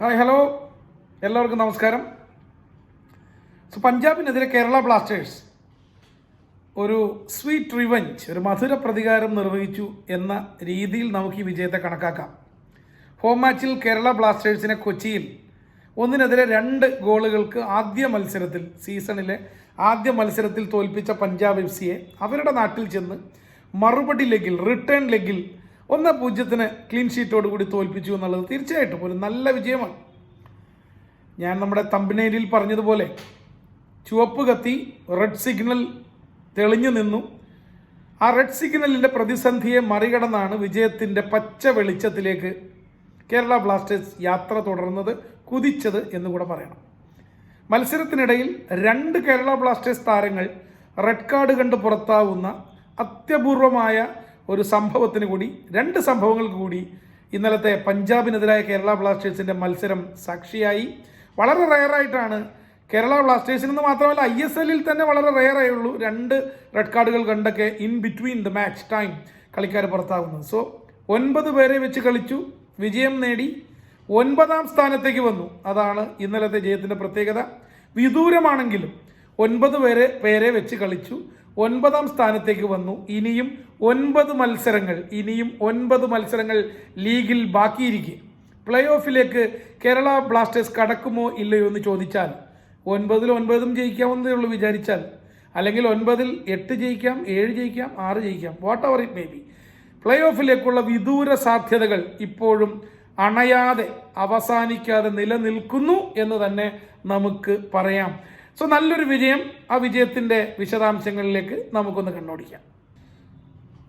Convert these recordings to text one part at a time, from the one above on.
Hi hello. എല്ലാവർക്കും നമസ്കാരം. So പഞ്ചാബിനെതിരെ കേരള ബ്ലാസ്റ്റേഴ്സ് ഒരു സ്വീറ്റ് റിവഞ്ച് ഒരു മധുര പ്രതികാരം നിർവഹിച്ചു എന്ന രീതിയിൽ നമുക്ക് ഈ വിജയത്തെ കണക്കാക്കാം. ഹോം മാച്ചിൽ കേരള ബ്ലാസ്റ്റേഴ്സിനെ കൊച്ചിയിൽ ഒന്നിനെതിരെ രണ്ട് ഗോളുകൾക്ക് ആദ്യ മത്സരത്തിൽ സീസണിലെ ആദ്യ മത്സരത്തിൽ തോൽപ്പിച്ച പഞ്ചാബ് എഫ് സിയെ അവരുടെ നാട്ടിൽ ചെന്ന് മറുപടി ലെഗിൽ റിട്ടേൺ ലെഗിൽ ഒന്ന് പൂജ്യത്തിന് ക്ലീൻ ഷീറ്റോട് കൂടി തോൽപ്പിച്ചു എന്നുള്ളത് തീർച്ചയായിട്ടും ഒരു നല്ല വിജയമാണ്. ഞാൻ നമ്മുടെ തമ്പിനേരിയിൽ പറഞ്ഞതുപോലെ ചുവപ്പ് കത്തി റെഡ് സിഗ്നൽ തെളിഞ്ഞു നിന്നു. ആ റെഡ് സിഗ്നലിന്റെ പ്രതിസന്ധിയെ മറികടന്നാണ് വിജയത്തിന്റെ പച്ച വെളിച്ചത്തിലേക്ക് കേരള ബ്ലാസ്റ്റേഴ്സ് യാത്ര തുടർന്നത് കുതിച്ചത് എന്നുകൂടെ പറയണം. മത്സരത്തിനിടയിൽ രണ്ട് കേരള ബ്ലാസ്റ്റേഴ്സ് താരങ്ങൾ റെഡ് കാർഡ് കണ്ട് പുറത്താവുന്ന അത്യപൂർവമായ ഒരു സംഭവത്തിന് കൂടി രണ്ട് സംഭവങ്ങൾക്ക് കൂടി ഇന്നലത്തെ പഞ്ചാബിനെതിരായ കേരള ബ്ലാസ്റ്റേഴ്സിന്റെ മത്സരം സാക്ഷിയായി. വളരെ റയറായിട്ടാണ് കേരള ബ്ലാസ്റ്റേഴ്സിൽ നിന്ന് മാത്രമല്ല ഐ എസ് എല്ലിൽ തന്നെ വളരെ റയറേ ഉള്ളൂ രണ്ട് റെഡ് കാർഡുകൾ കണ്ടൊക്കെ in between the match time കളിക്കാർ പുറത്താകുന്നത്. സോ ഒൻപത് പേരെ വെച്ച് കളിച്ചു. വിജയം നേടി. ഒൻപതാം സ്ഥാനത്തേക്ക് വന്നു. അതാണ് ഇന്നലത്തെ ജയത്തിന്റെ പ്രത്യേകത. വിദൂരമാണെങ്കിലും ഒൻപത് പേരെ പേരെ വെച്ച് കളിച്ചു. ഒൻപതാം സ്ഥാനത്തേക്ക് വന്നു. ഇനിയും ഒൻപത് മത്സരങ്ങൾ ഇനിയും ഒൻപത് മത്സരങ്ങൾ ലീഗിൽ ബാക്കിയിരിക്കെ. പ്ലേ ഓഫിലേക്ക് കേരള ബ്ലാസ്റ്റേഴ്സ് കടക്കുമോ ഇല്ലയോ എന്ന് ചോദിച്ചാൽ ഒൻപതിൽ ഒൻപതും ജയിക്കാമെന്നേ ഉള്ളൂ വിചാരിച്ചാൽ. അല്ലെങ്കിൽ ഒൻപതിൽ എട്ട് ജയിക്കാം ഏഴ് ജയിക്കാം ആറ് ജയിക്കാം whatever it may be play ഓഫിലേക്കുള്ള വിദൂര സാധ്യതകൾ ഇപ്പോഴും അണയാതെ അവസാനിക്കാതെ നിലനിൽക്കുന്നു എന്ന് തന്നെ നമുക്ക് പറയാം. സോ നല്ലൊരു വിജയം ആ വിജയത്തിന്റെ വിശദാംശങ്ങളിലേക്ക് നമുക്കൊന്ന് കണ്ണോടിക്കാം.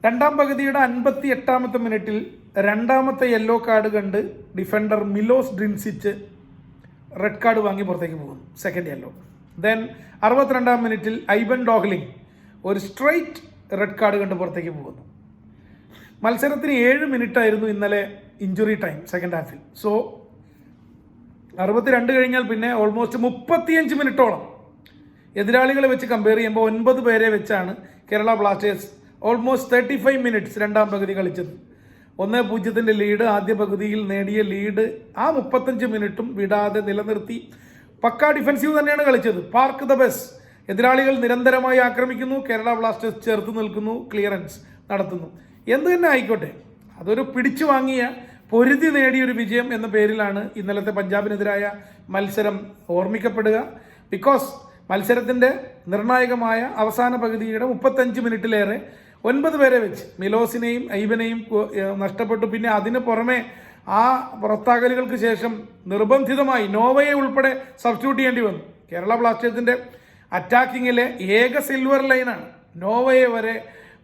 രണ്ടാം പകുതിയുടെ അൻപത്തി എട്ടാമത്തെ മിനിറ്റിൽ രണ്ടാമത്തെ യെല്ലോ കാർഡ് കണ്ട് defender Milos Drincic red card വാങ്ങി പുറത്തേക്ക് പോകുന്നു. സെക്കൻഡ് യെല്ലോ ദെൻ അറുപത്തിരണ്ടാം മിനിറ്റിൽ ഐബൻ ഡോഹ്ലിംഗ് ഒരു സ്ട്രൈറ്റ് റെഡ് കാർഡ് കണ്ട് പുറത്തേക്ക് പോകുന്നു. മത്സരത്തിന് ഏഴ് മിനിറ്റ് ആയിരുന്നു ഇന്നലെ ഇഞ്ചുറി ടൈം സെക്കൻഡ് ഹാഫിൽ സോ അറുപത്തിരണ്ട് കഴിഞ്ഞാൽ പിന്നെ ഓൾമോസ്റ്റ് മുപ്പത്തിയഞ്ച് മിനിറ്റോളം എതിരാളികളെ വെച്ച് കമ്പയർ ചെയ്യുമ്പോൾ ഒൻപത് പേരെ വെച്ചാണ് Kerala Blasters almost thirty five minutes രണ്ടാം പകുതി കളിച്ചത്. ഒന്ന് പൂജ്യത്തിന്റെ ലീഡ് ആദ്യ പകുതിയിൽ നേടിയ ലീഡ് ആ മുപ്പത്തഞ്ച് മിനിറ്റും വിടാതെ നിലനിർത്തി. പക്കാ ഡിഫൻസീവ് തന്നെയാണ് കളിച്ചത്. പാർക്ക് ദ ബെസ് എതിരാളികൾ നിരന്തരമായി ആക്രമിക്കുന്നു. കേരള ബ്ലാസ്റ്റേഴ്സ് ചേർത്ത് നിൽക്കുന്നു. ക്ലിയറൻസ് നടത്തുന്നു. എന്ത് തന്നെ ആയിക്കോട്ടെ. അതൊരു പിടിച്ചു വാങ്ങിയ പൊരുതി നേടിയൊരു വിജയം എന്ന പേരിലാണ് ഇന്നലത്തെ പഞ്ചാബിനെതിരായ മത്സരം ഓർമ്മിക്കപ്പെടുക. ബിക്കോസ് മത്സരത്തിന്റെ നിർണായകമായ അവസാന പകുതിയുടെ മുപ്പത്തഞ്ച് മിനിറ്റിലേറെ ഒൻപത് പേരെ വെച്ച് മിലോസിനെയും ഐബനെയും നഷ്ടപ്പെട്ടു. പിന്നെ അതിന് പുറമെ ആ പുറത്താകലുകൾക്ക് ശേഷം നിർബന്ധിതമായി നോവയെ ഉൾപ്പെടെ സബ്സ്റ്റിറ്റ്യൂട്ട് ചെയ്യേണ്ടി വന്നു. കേരള ബ്ലാസ്റ്റേഴ്സിന്റെ അറ്റാക്കിങ്ങിലെ ഏക സിൽവർ ലൈനാണ്. നോവയെ വരെ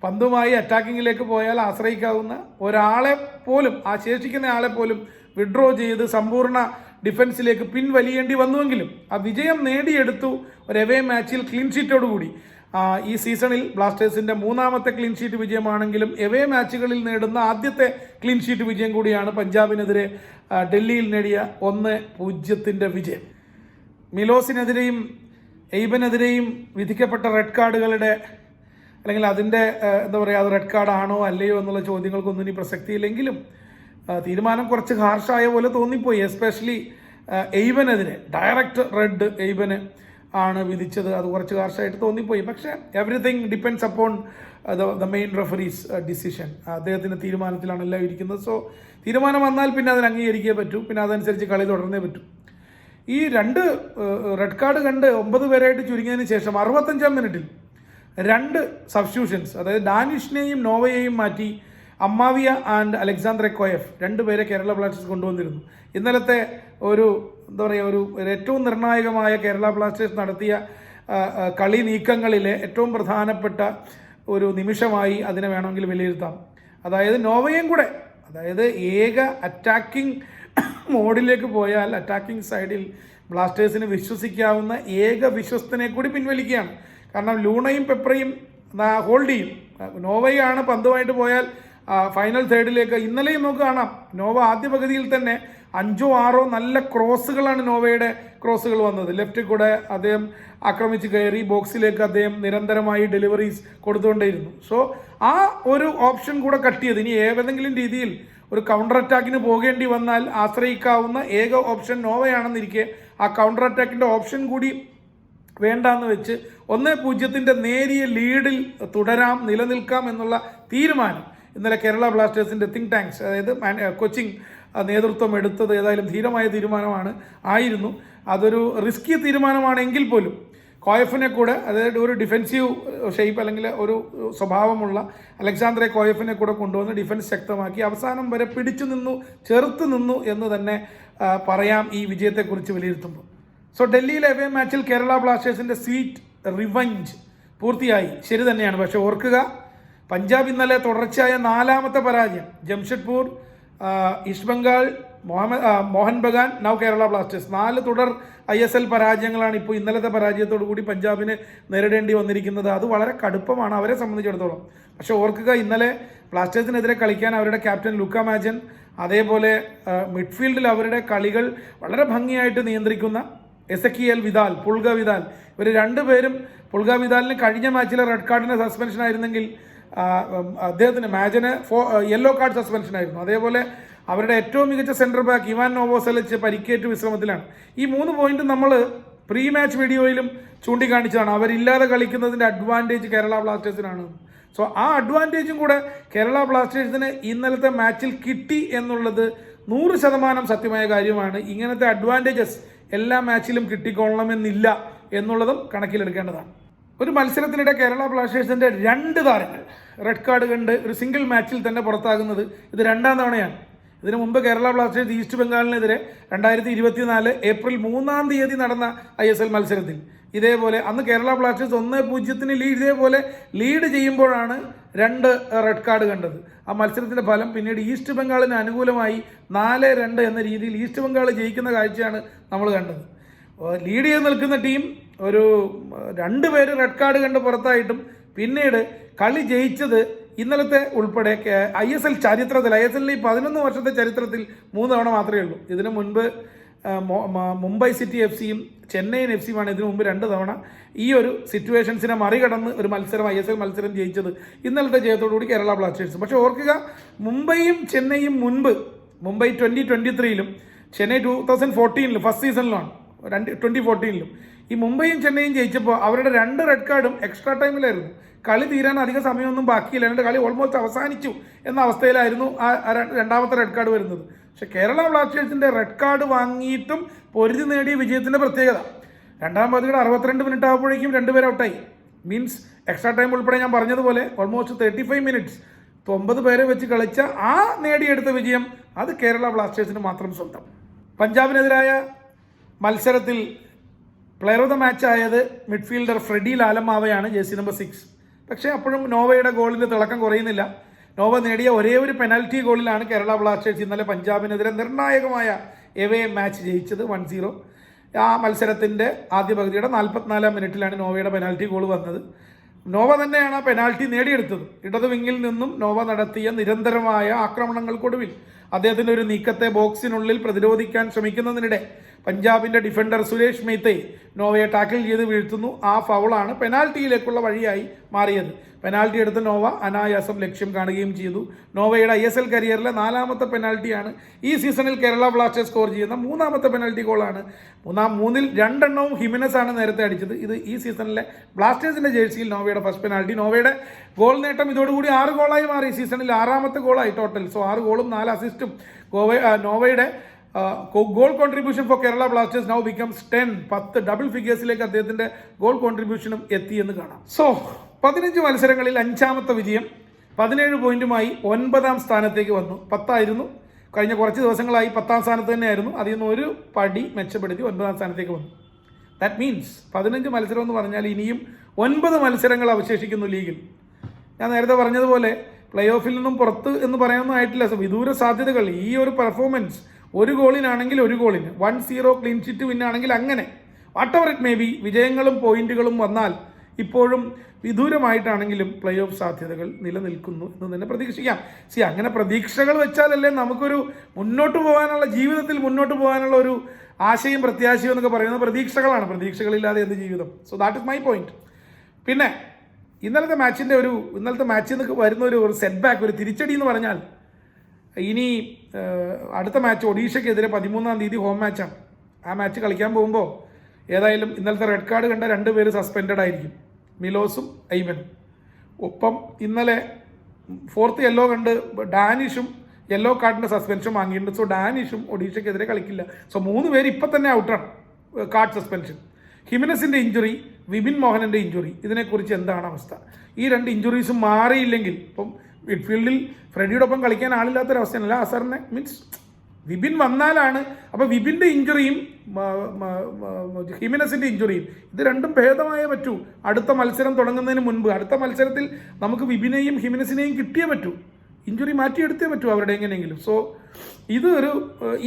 പന്തുമായി അറ്റാക്കിങ്ങിലേക്ക് പോയാൽ ആശ്രയിക്കാവുന്ന ഒരാളെ പോലും ആ ശേഷിക്കുന്ന ആളെ പോലും വിഡ്രോ ചെയ്ത് സമ്പൂർണ ഡിഫൻസിലേക്ക് പിൻവലിയേണ്ടി വന്നുവെങ്കിലും ആ വിജയം നേടിയെടുത്തു ഒരു എവേ മാച്ചിൽ ക്ലീൻ ഷീറ്റോടുകൂടി കൂടി. ഈ സീസണിൽ ബ്ലാസ്റ്റേഴ്സിന്റെ മൂന്നാമത്തെ ക്ലീൻ ഷീറ്റ് വിജയമാണെങ്കിലും എവേ മാച്ചുകളിൽ നേടുന്ന ആദ്യത്തെ ക്ലീൻ ഷീറ്റ് വിജയം കൂടിയാണ് പഞ്ചാബിനെതിരെ ഡൽഹിയിൽ നേടിയ ഒന്ന് പൂജ്യത്തിന്റെ വിജയം. മിലോസിനെതിരെയും എയ്ബനെതിരെയും വിധിക്കപ്പെട്ട റെഡ് കാർഡുകളുടെ അല്ലെങ്കിൽ അതിന്റെ എന്താ പറയുക അത് റെഡ് കാർഡ് ആണോ അല്ലയോ എന്നുള്ള ചോദ്യങ്ങൾക്കൊന്നും ഇനി പ്രസക്തിയില്ലെങ്കിലും തീരുമാനം കുറച്ച് ഹാർഷായ പോലെ തോന്നിപ്പോയി എസ്പെഷ്യലി എയ്ബനെതിരെ ഡയറക്റ്റ് റെഡ് എയ്വന് ആണ് വിധിച്ചത്. അത് കുറച്ച് ഹാർഷായിട്ട് തോന്നിപ്പോയി. പക്ഷേ everything depends upon the main referee's decision അദ്ദേഹത്തിന്റെ തീരുമാനത്തിലാണ് എല്ലാം ഇരിക്കുന്നത്. സോ തീരുമാനം വന്നാൽ പിന്നെ അതിന് അംഗീകരിക്കേ പറ്റൂ. പിന്നെ അതനുസരിച്ച് കളി തുടർന്നേ പറ്റൂ. ഈ രണ്ട് റെഡ് കാർഡ് കണ്ട് ഒമ്പത് പേരായിട്ട് ചുരുങ്ങിയതിന് ശേഷം അറുപത്തഞ്ചാം മിനിറ്റിൽ രണ്ട് സബ്സ്റ്റിറ്റ്യൂഷൻസ് അതായത് ഡാനിഷിനെയും നോവയെയും മാറ്റി അമ്മാവിയ ആൻഡ് അലക്സാണ്ടർ കോയഫ് രണ്ടുപേരെ കേരള ബ്ലാസ്റ്റേഴ്സ് കൊണ്ടുവന്നിരുന്നു. ഇന്നലത്തെ ഒരു എന്താ പറയുക ഒരു ഏറ്റവും നിർണായകമായ കേരള ബ്ലാസ്റ്റേഴ്സ് നടത്തിയ കളി നീക്കങ്ങളിലെ ഏറ്റവും പ്രധാനപ്പെട്ട ഒരു നിമിഷമായി അതിനെ വേണമെങ്കിൽ വിലയിരുത്താം. അതായത് നോവയും കൂടെ. അതായത് ഏക അറ്റാക്കിംഗ് മോഡിലേക്ക് പോയാൽ അറ്റാക്കിംഗ് സൈഡിൽ ബ്ലാസ്റ്റേഴ്സിന് വിശ്വസിക്കാവുന്ന ഏക വിശ്വസ്തനെ കൂടി പിൻവലിക്കുകയാണ്. കാരണം ലൂണയും പെപ്പറയും ഹോൾഡ് ചെയ്യും. നോവയാണ് പന്തുമായിട്ട് പോയാൽ ഫൈനൽ തേർഡിലേക്ക് ഇന്നലെയും നമുക്ക് കാണാം. നോവ ആദ്യ പകുതിയിൽ തന്നെ അഞ്ചോ ആറോ നല്ല ക്രോസുകളാണ് നോവയുടെ ക്രോസുകൾ വന്നത്. ലെഫ്റ്റിൽ കൂടെ അദ്ദേഹം ആക്രമിച്ച് കയറി ബോക്സിലേക്ക് അദ്ദേഹം നിരന്തരമായി ഡെലിവറീസ് കൊടുത്തുകൊണ്ടേയിരുന്നു. സോ ആ ഒരു ഓപ്ഷൻ കൂടെ കട്ടിയത്. ഇനി ഏതെങ്കിലും രീതിയിൽ ഒരു കൗണ്ടർ അറ്റാക്കിന് പോകേണ്ടി വന്നാൽ ആശ്രയിക്കാവുന്ന ഏക ഓപ്ഷൻ നോവയാണെന്നിരിക്കെ ആ കൗണ്ടർ അറ്റാക്കിന്റെ ഓപ്ഷൻ കൂടി വേണ്ടാന്ന് വെച്ച് ഒന്ന് പൂജ്യത്തിന്റെ നേരിയ ലീഡിൽ തുടരാം നിലനിൽക്കാം എന്നുള്ള തീരുമാനം. ഇന്നലെ കേരള ബ്ലാസ്റ്റേഴ്സിന്റെ തിങ്ക് ടാങ്ക്സ് അതായത് കൊച്ചിങ് നേതൃത്വം എടുത്തത് ഏതായാലും ധീരമായ തീരുമാനമാണ് ആയിരുന്നു. അതൊരു റിസ്കി തീരുമാനമാണെങ്കിൽ പോലും കോയഫിനെ കൂടെ അതായത് ഒരു ഡിഫെൻസീവ് ഷേപ്പ് അല്ലെങ്കിൽ ഒരു സ്വഭാവമുള്ള അലക്സാന്ദ്രെ കോയഫിനെ കൂടെ കൊണ്ടുവന്ന് ഡിഫൻസ് ശക്തമാക്കി അവസാനം വരെ പിടിച്ചു നിന്നു ചെറുത്ത് നിന്നു എന്ന് തന്നെ പറയാം ഈ വിജയത്തെക്കുറിച്ച് വിലയിരുത്തുമ്പോൾ. സോ ഡൽഹിയിലെ എവേ മാച്ചിൽ കേരള ബ്ലാസ്റ്റേഴ്സിന്റെ സീറ്റ് റിവഞ്ച് പൂർത്തിയായി. ശരി തന്നെയാണ്. പക്ഷെ ഓർക്കുക പഞ്ചാബ് ഇന്നലെ തുടർച്ചയായ നാലാമത്തെ പരാജയം. Jamshedpur east Bengal Mohan Bagan now Kerala Blasters നാല് തുടർ ഐ എസ് എൽ പരാജയങ്ങളാണ് ഇപ്പോൾ ഇന്നലത്തെ പരാജയത്തോടു കൂടി പഞ്ചാബിന് നേരിടേണ്ടി വന്നിരിക്കുന്നത്. അത് വളരെ കടുപ്പമാണ് അവരെ സംബന്ധിച്ചിടത്തോളം. പക്ഷെ ഓർക്കുക ഇന്നലെ ബ്ലാസ്റ്റേഴ്സിനെതിരെ കളിക്കാൻ അവരുടെ ക്യാപ്റ്റൻ ലുക്ക മാജൻ അതേപോലെ മിഡ്ഫീൽഡിൽ അവരുടെ കളികൾ വളരെ ഭംഗിയായിട്ട് നിയന്ത്രിക്കുന്ന എസക്കിയൽ വിദാൽ പുൾഗ വിദാൽ. ഇവർ രണ്ടുപേരും പുൾഗ വിദാലിന് കഴിഞ്ഞ മാച്ചിലെ റെഡ് കാർഡിന് സസ്പെൻഷൻ ആയിരുന്നെങ്കിൽ അദ്ദേഹത്തിന് മാജിന് ഫോ യെല്ലോ കാർഡ് സസ്പെൻഷൻ ആയിരുന്നു. അതേപോലെ അവരുടെ ഏറ്റവും മികച്ച സെന്റർ ബാക്ക് ഇവാൻ നോവോസലിച്ച് പരിക്കേറ്റ് വിശ്രമത്തിലാണ്. ഈ മൂന്ന് പോയിന്റ് നമ്മൾ പ്രീ മാച്ച് വീഡിയോയിലും ചൂണ്ടിക്കാണിച്ചതാണ്. അവരില്ലാതെ കളിക്കുന്നതിന്റെ അഡ്വാന്റേജ് കേരള ബ്ലാസ്റ്റേഴ്സിനാണ്. സോ ആ അഡ്വാന്റേജും കൂടെ കേരള ബ്ലാസ്റ്റേഴ്സിന് ഇന്നലത്തെ മാച്ചിൽ കിട്ടി എന്നുള്ളത് നൂറ് ശതമാനം സത്യമായ കാര്യമാണ്. ഇങ്ങനത്തെ അഡ്വാന്റേജസ് എല്ലാ മാച്ചിലും കിട്ടിക്കൊള്ളണമെന്നില്ല എന്നുള്ളതും കണക്കിലെടുക്കേണ്ടതാണ്. ഒരു മത്സരത്തിനിടെ കേരള ബ്ലാസ്റ്റേഴ്സിന്റെ രണ്ട് താരങ്ങൾ. റെഡ് കാർഡ് കണ്ട് ഒരു സിംഗിൾ മാച്ചിൽ തന്നെ പുറത്താകുന്നത് ഇത് രണ്ടാം തവണയാണ്. ഇതിനു മുമ്പ് കേരള ബ്ലാസ്റ്റേഴ്സ് ഈസ്റ്റ് ബംഗാളിനെതിരെ രണ്ടായിരത്തി ഇരുപത്തിനാല് ഏപ്രിൽ മൂന്നാം തീയതി നടന്ന ഐ എസ് എൽ മത്സരത്തിൽ. ഇതേപോലെ അന്ന് കേരള ബ്ലാസ്റ്റേഴ്സ് ഒന്ന് പൂജ്യത്തിന് ലീഡ് ഇതേപോലെ ലീഡ് ചെയ്യുമ്പോഴാണ് രണ്ട് റെഡ് കാർഡ് കണ്ടത്. ആ മത്സരത്തിന്റെ ഫലം പിന്നീട് ഈസ്റ്റ് ബംഗാളിന് അനുകൂലമായി നാല് രണ്ട് എന്ന രീതിയിൽ ഈസ്റ്റ് ബംഗാൾ ജയിക്കുന്ന കാഴ്ചയാണ് നമ്മൾ കണ്ടത്. ലീഡ് ചെയ്ത് നിൽക്കുന്ന ടീം ഒരു രണ്ട് പേര് റെഡ് കാർഡ് കണ്ട് പുറത്തായിട്ടും പിന്നീട് കളി ജയിച്ചത് ഇന്നലത്തെ ഉൾപ്പെടെ ഐ എസ് എൽ ചരിത്രത്തിൽ ഐ എസ് എല്ലിൽ പതിനൊന്ന് വർഷത്തെ ചരിത്രത്തിൽ മൂന്ന് തവണ മാത്രമേ ഉള്ളൂ. ഇതിനു മുൻപ് മുംബൈ സിറ്റി എഫ് സിയും ചെന്നൈയിൻ എഫ് സിയുമാണ് ഇതിനു മുമ്പ് രണ്ട് തവണ ഈ ഒരു സിറ്റുവേഷൻസിനെ മറികടന്ന് ഒരു മത്സരം ഐ എസ് എൽ മത്സരം ജയിച്ചത് ഇന്നലത്തെ ജയത്തോടുകൂടി കേരള ബ്ലാസ്റ്റേഴ്സ് പക്ഷേ ഓർക്കുക മുംബൈയും ചെന്നൈയും മുൻപ് മുംബൈ ട്വന്റി ട്വന്റി ത്രീയിലും ചെന്നൈ ടൂ തൗസൻഡ് ഫോർട്ടീനിലും ഫസ്റ്റ് സീസണിലാണ് രണ്ട് ട്വന്റി ഫോർട്ടീനിലും ഈ മുംബൈയും ചെന്നൈയും ജയിച്ചപ്പോൾ അവരുടെ രണ്ട് റെഡ് കാർഡും എക്സ്ട്രാ ടൈമിലായിരുന്നു കളി തീരാൻ അധിക സമയമൊന്നും ബാക്കിയില്ല. രണ്ട് കളി ഓൾമോസ്റ്റ് അവസാനിച്ചു എന്ന അവസ്ഥയിലായിരുന്നു ആ രണ്ടാമത്തെ റെഡ് കാർഡ് വരുന്നത്. പക്ഷെ കേരള ബ്ലാസ്റ്റേഴ്സിന്റെ റെഡ് കാർഡ് വാങ്ങിയിട്ടും പൊരുതി നേടിയ വിജയത്തിന്റെ പ്രത്യേകത. രണ്ടാം പകുതിയുടെ അറുപത്തിരണ്ട് മിനിറ്റ് ആകുമ്പോഴേക്കും രണ്ടുപേരും ഔട്ടായി മീൻസ് എക്സ്ട്രാ ടൈം ഉൾപ്പെടെ ഞാൻ പറഞ്ഞതുപോലെ ഓൾമോസ്റ്റ് തേർട്ടി ഫൈവ് മിനിറ്റ്സ് ഒമ്പത് പേരെ വെച്ച് കളിച്ച ആ നേടിയെടുത്ത വിജയം അത് കേരള ബ്ലാസ്റ്റേഴ്സിന് മാത്രം സ്വന്തം. പഞ്ചാബിനെതിരായ മത്സരത്തിൽ പ്ലെയർ ഓഫ് ദ മാച്ച് ആയത് മിഡ്ഫീൽഡർ ഫ്രെഡി ലാലമാവയാണ് ജേഴ്സി നമ്പർ സിക്സ് പക്ഷേ അപ്പോഴും നോവയുടെ ഗോളിന്റെ തിളക്കം കുറയുന്നില്ല. നോവ നേടിയ ഒരേ ഒരു പെനാൽറ്റി ഗോളിലാണ് കേരള ബ്ലാസ്റ്റേഴ്സ് ഇന്നലെ പഞ്ചാബിനെതിരെ നിർണായകമായ എവേ മാച്ച് ജയിച്ചത് വൺ സീറോ ആ മത്സരത്തിന്റെ ആദ്യ പകുതിയുടെ നാൽപ്പത്തിനാലാം മിനിറ്റിലാണ് നോവയുടെ പെനാൽറ്റി ഗോൾ വന്നത്. നോവ തന്നെയാണ് ആ പെനാൽറ്റി നേടിയെടുത്തത്. ഇടതു വിങ്ങിൽ നിന്നും നോവ നടത്തിയ നിരന്തരമായ ആക്രമണങ്ങൾക്കൊടുവിൽ അദ്ദേഹത്തിന്റെ ഒരു നീക്കത്തെ ബോക്സിനുള്ളിൽ പ്രതിരോധിക്കാൻ ശ്രമിക്കുന്നതിനിടെ പഞ്ചാബിന്റെ ഡിഫൻഡർ സുരേഷ് മെയ്ത്തെ നോവയെ ടാക്കിൾ ചെയ്ത് വീഴ്ത്തുന്നു. ആ ഫൗളാണ് പെനാൽറ്റിയിലേക്കുള്ള വഴിയായി മാറിയത്. പെനാൽറ്റി എടുത്ത നോവ അനായാസം ലക്ഷ്യം കാണുകയും ചെയ്തു. നോവയുടെ ഐ എസ് എൽ കരിയറിലെ നാലാമത്തെ പെനാൽറ്റിയാണ് ഈ സീസണിൽ കേരള ബ്ലാസ്റ്റേഴ്സ് സ്കോർ ചെയ്യുന്ന മൂന്നാമത്തെ പെനാൽറ്റി ഗോളാണ്. മൂന്നാം മൂന്നിൽ രണ്ടെണ്ണവും ഹിമിനസ് ആണ് നേരത്തെ അടിച്ചത്. ഇത് ഈ സീസണിലെ ബ്ലാസ്റ്റേഴ്സിന്റെ ജേഴ്സിയിൽ നോവയുടെ ഫസ്റ്റ് പെനാൽറ്റി. നോവയുടെ ഗോൾ നേട്ടം ഇതോടുകൂടി ആറ് ഗോളായി മാറി. സീസണിൽ ആറാമത്തെ ഗോളായി ടോട്ടൽ. സോ ആറ് ഗോളും നാല് അസിസ്റ്റും Goa നോവയുടെ goal contribution for Kerala Blasters now becomes ten പത്ത് ഡബിൾ ഫിഗേഴ്സിലേക്ക് അദ്ദേഹത്തിന്റെ ഗോൾ കോൺട്രിബ്യൂഷനും എത്തി എന്ന് കാണാം. സോ പതിനഞ്ച് മത്സരങ്ങളിൽ അഞ്ചാമത്തെ വിജയം പതിനേഴ് പോയിന്റുമായി ഒൻപതാം സ്ഥാനത്തേക്ക് വന്നു. പത്തായിരുന്നു. കഴിഞ്ഞ കുറച്ച് ദിവസങ്ങളായി പത്താം സ്ഥാനത്ത് തന്നെയായിരുന്നു. അതിൽ നിന്ന് ഒരു പടി മെച്ചപ്പെടുത്തി ഒൻപതാം സ്ഥാനത്തേക്ക് വന്നു. ദാറ്റ് മീൻസ് പതിനഞ്ച് മത്സരം എന്ന് പറഞ്ഞാൽ ഇനിയും ഒൻപത് മത്സരങ്ങൾ അവശേഷിക്കുന്നു ലീഗിൽ. ഞാൻ നേരത്തെ പറഞ്ഞതുപോലെ പ്ലേ ഓഫിൽ നിന്നും പുറത്ത് എന്ന് പറയാനൊന്നും ആയിട്ടില്ല. വിദൂര സാധ്യതകൾ ഈ ഒരു പെർഫോമൻസ് ഒരു ഗോളിനാണെങ്കിൽ ഒരു ഗോളിന്. വൺ സീറോ ക്ലീൻ ഷീറ്റ് വിന്നാണെങ്കിൽ അങ്ങനെ. Whatever it may be വിജയങ്ങളും പോയിന്റുകളും വന്നാൽ ഇപ്പോഴും വിദൂരമായിട്ടാണെങ്കിലും പ്ലേ ഓഫ് സാധ്യതകൾ നിലനിൽക്കുന്നു എന്ന് തന്നെ പ്രതീക്ഷിക്കാം. സി അങ്ങനെ പ്രതീക്ഷകൾ വെച്ചാലല്ലേ നമുക്കൊരു മുന്നോട്ട് പോകാനുള്ള ജീവിതത്തിൽ മുന്നോട്ട് പോകാനുള്ള ഒരു ആശയും പ്രത്യാശയും എന്നൊക്കെ പറയുന്നത് പ്രതീക്ഷകളാണ്. പ്രതീക്ഷകളില്ലാതെ എന്ത് ജീവിതം? So that is my point പിന്നെ ഇന്നലത്തെ മാച്ചിന്റെ ഒരു ഇന്നലത്തെ മാച്ചിൽ നിന്ന് വരുന്ന ഒരു സെറ്റ് ബാക്ക് ഒരു തിരിച്ചടി എന്ന് പറഞ്ഞാൽ ഇനി അടുത്ത മാച്ച് ഒഡീഷയ്ക്കെതിരെ പതിമൂന്നാം തീയതി ഹോം മാച്ചാണ് ആ മാച്ച് കളിക്കാൻ പോകുമ്പോൾ ഏതായാലും ഇന്നലത്തെ റെഡ് കാർഡ് കണ്ട രണ്ട് പേര് സസ്പെൻഡഡ് ആയിരിക്കും. മിലോസും ഐവനും ഒപ്പം ഇന്നലെ ഫോർത്ത് യെല്ലോ കണ്ട് ഡാനിഷും യെല്ലോ കാർഡിന്റെ സസ്പെൻഷൻ വാങ്ങിയിട്ടുണ്ട്. സോ ഡാനിഷും ഒഡീഷയ്ക്കെതിരെ കളിക്കില്ല. സോ മൂന്ന് പേര് ഇപ്പം തന്നെ ഔട്ടാണ് കാർഡ് സസ്പെൻഷൻ ഹിമിനസിന്റെ ഇഞ്ചുറി വിപിൻ മോഹനന്റെ ഇഞ്ചുറി ഇതിനെക്കുറിച്ച് എന്താണ് അവസ്ഥ? ഈ രണ്ട് ഇഞ്ചുറീസും മാറിയില്ലെങ്കിൽ ഇപ്പം മിഡ്ഫീൽഡിൽ ഫ്രെഡിയുടെ ഒപ്പം കളിക്കാൻ ആളില്ലാത്തൊരവസ്ഥയാണല്ല അസറിനെ മീൻസ് വിപിൻ വന്നാലാണ് അപ്പോൾ വിപിന്റെ ഇഞ്ചുറിയും ഹിമിനസിന്റെ ഇഞ്ചുറിയും ഇത് രണ്ടും ഭേദമായേ പറ്റൂ. അടുത്ത മത്സരം തുടങ്ങുന്നതിന് മുൻപ് അടുത്ത മത്സരത്തിൽ നമുക്ക് വിപിനെയും ഹിമിനസിനെയും കിട്ടിയേ പറ്റൂ. ഇഞ്ചുറി മാറ്റിയെടുത്തേ പറ്റൂ അവരുടെ എങ്ങനെയെങ്കിലും. സോ ഇത് ഒരു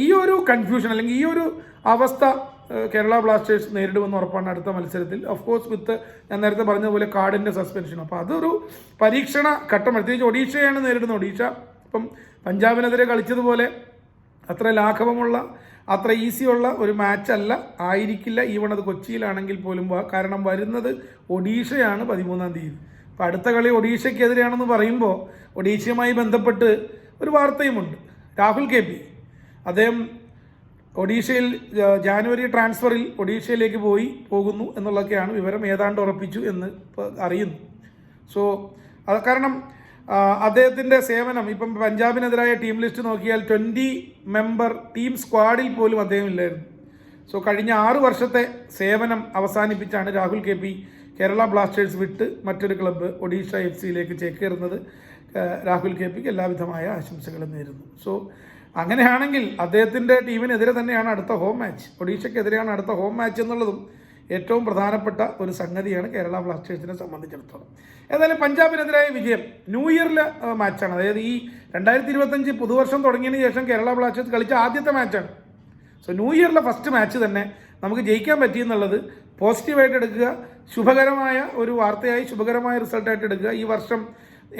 ഈ ഒരു കൺഫ്യൂഷൻ അല്ലെങ്കിൽ ഈ ഒരു അവസ്ഥ കേരള ബ്ലാസ്റ്റേഴ്സ് നേരിടുമെന്ന് ഉറപ്പാണ് അടുത്ത മത്സരത്തിൽ. ഓഫ് കോഴ്സ് വിത്ത് ഞാൻ നേരത്തെ പറഞ്ഞതുപോലെ പോലെ കാർഡിന്റെ സസ്പെൻഷൻ അപ്പോൾ അതൊരു പരീക്ഷണ ഘട്ടം. പ്രത്യേകിച്ച് ഒഡീഷയാണ് നേരിടുന്നത്. ഒഡീഷ ഇപ്പം പഞ്ചാബിനെതിരെ കളിച്ചതുപോലെ അത്ര ലാഘവമുള്ള അത്ര ഈസിയുള്ള ഒരു മാച്ചല്ല ആയിരിക്കില്ല. ഈവൺ അത് കൊച്ചിയിലാണെങ്കിൽ പോലും കാരണം വരുന്നത് ഒഡീഷയാണ് പതിമൂന്നാം തീയതി. അപ്പോൾ അടുത്ത കളി ഒഡീഷയ്ക്കെതിരെയാണെന്ന് പറയുമ്പോൾ ഒഡീഷയുമായി ബന്ധപ്പെട്ട് ഒരു വാർത്തയുമുണ്ട്. Rahul K P. അദ്ദേഹം ഒഡീഷയിൽ ജാനുവരി ട്രാൻസ്ഫറിൽ ഒഡീഷയിലേക്ക് പോയി പോകുന്നു എന്നുള്ളതൊക്കെയാണ് വിവരം ഏതാണ്ട് ഉറപ്പിച്ചു എന്ന് അറിയുന്നു. സോ അത് കാരണം അദ്ദേഹത്തിന്റെ സേവനം ഇപ്പം പഞ്ചാബിനെതിരായ ടീം ലിസ്റ്റ് നോക്കിയാൽ ട്വന്റി മെമ്പർ ടീം സ്ക്വാഡിൽ പോലും അദ്ദേഹം ഇല്ലായിരുന്നു. സോ കഴിഞ്ഞ ആറ് വർഷത്തെ സേവനം അവസാനിപ്പിച്ചാണ് Rahul K P Kerala Blasters വിട്ട് മറ്റൊരു ക്ലബ്ബ് ഒഡീഷ എഫ് സിയിലേക്ക് ചേക്കേറുന്നത്. രാഹുൽ കെ പിക്ക് എല്ലാവിധമായ ആശംസകളും നേരുന്നു. സോ അങ്ങനെയാണെങ്കിൽ അദ്ദേഹത്തിന്റെ ടീമിനെതിരെ തന്നെയാണ് അടുത്ത ഹോം മാച്ച് ഒഡീഷയ്ക്കെതിരെയാണ് അടുത്ത ഹോം മാച്ച് എന്നുള്ളതും ഏറ്റവും പ്രധാനപ്പെട്ട ഒരു സംഗതിയാണ് കേരള ബ്ലാസ്റ്റേഴ്സിനെ സംബന്ധിച്ചിടത്തോളം. ഏതായാലും പഞ്ചാബിനെതിരായ വിജയം ന്യൂ ഇയറിലെ മാച്ചാണ് അതായത് ഈ രണ്ടായിരത്തി ഇരുപത്തഞ്ച് പുതുവർഷം തുടങ്ങിയതിന് ശേഷം കേരള ബ്ലാസ്റ്റേഴ്സ് കളിച്ച ആദ്യത്തെ മാച്ചാണ് സോ ന്യൂ ഇയറിലെ ഫസ്റ്റ് മാച്ച് തന്നെ നമുക്ക് ജയിക്കാൻ പറ്റിയെന്നുള്ളത് പോസിറ്റീവായിട്ട് എടുക്കുക ശുഭകരമായ ഒരു വാർത്തയായി ശുഭകരമായ റിസൾട്ടായിട്ട് എടുക്കുക. ഈ വർഷം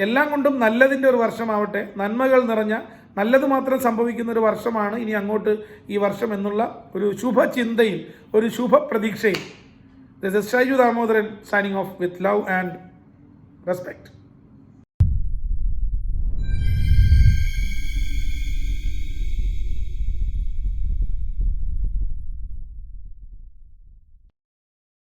എല്ലാം കൊണ്ടും നല്ലതിന്റെ ഒരു വർഷമാവട്ടെ. നന്മകൾ നിറഞ്ഞ നല്ലത് മാത്രം സംഭവിക്കുന്ന ഒരു വർഷമാണ്. ഇനി അങ്ങോട്ട് ഈ വർഷം എന്നുള്ള ഒരു ശുഭചിന്തയിൽ ഒരു ശുഭ പ്രതീക്ഷയിൽ this is Shaiju Damodaran signing off with love and respect